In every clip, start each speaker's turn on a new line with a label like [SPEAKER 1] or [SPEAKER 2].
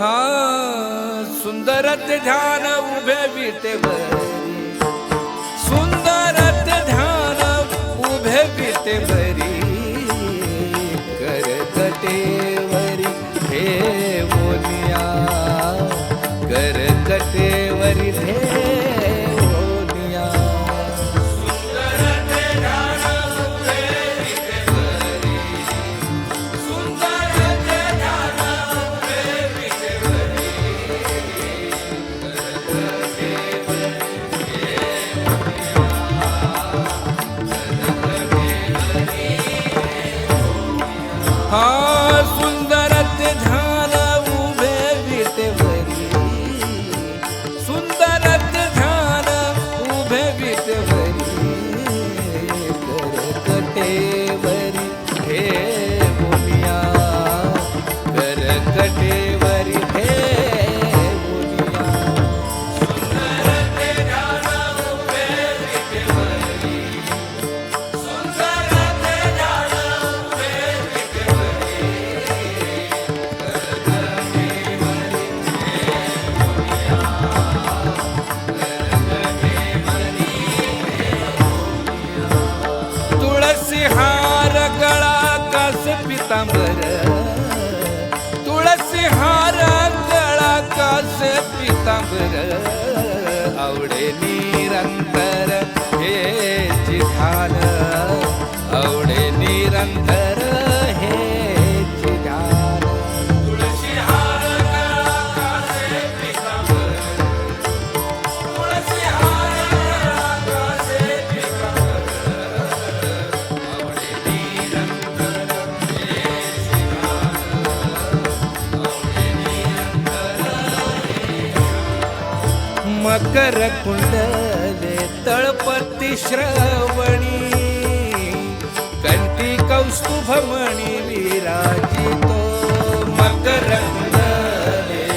[SPEAKER 1] हा सुंदर ते ध्यान उभे विटेवरी. सुंदर ते ध्यान उभे बीते कर पितांबर आवडे निरंतर हे ध्यान आवडे निरंतर. मकर कुंडले तळपती श्रवणी. कंठी कौस्तुभमणी विराजितो मकर कुंडले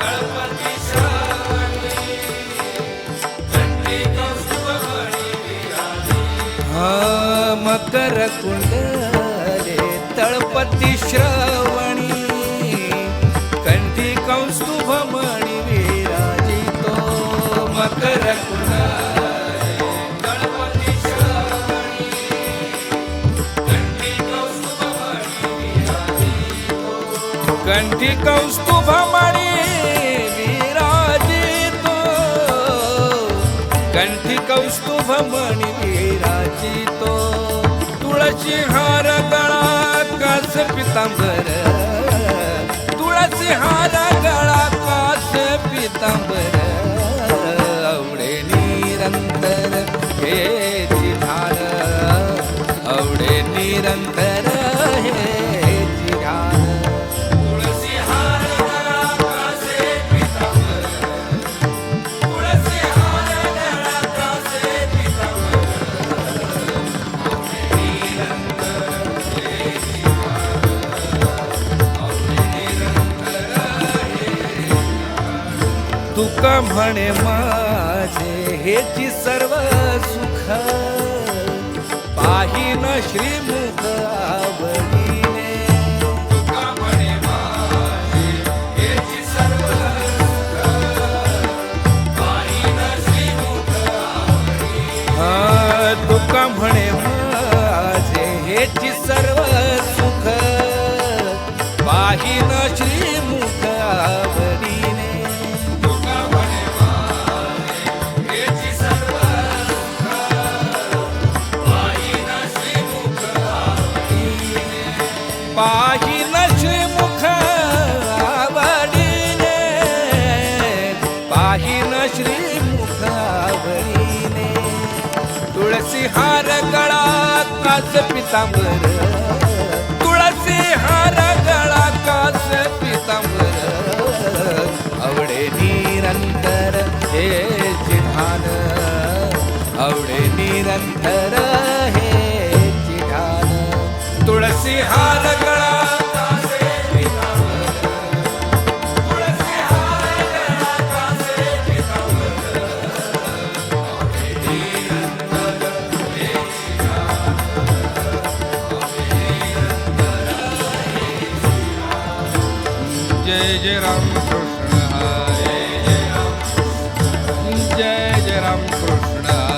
[SPEAKER 1] तळपती श्रवणी. कंठी कौस्तुभमणी विराजितो. हा मकर कुंडले तळपती श्रवणी. कंठी कौस्तुभमणी कंठी कौस्तुभमणी विराजितो कंठी कौस्तुभमणी विराजितो कंठी तुळशी हार गळा कास पितांबर। तुळशी हार गळा कास पितांबर। पितांबर तुळसी हार गळा कासे पितांबर तुका म्हणे माझे हेची सर्व सुख. पाहिन श्रीमुख आवडीने. तुका म्हणे माझे हेची सर्व सुख. पाहिन श्री श्री मुखावरीने. तुळसी हार गळा काच पितांबर. तुळसी हार गळा काच पितांबर. आवडे निरंतर हे ध्यान आवडे निरंतर हे ध्यान तुळसी हार जय जय राम कृष्ण हरे जय जय राम कृष्ण हरे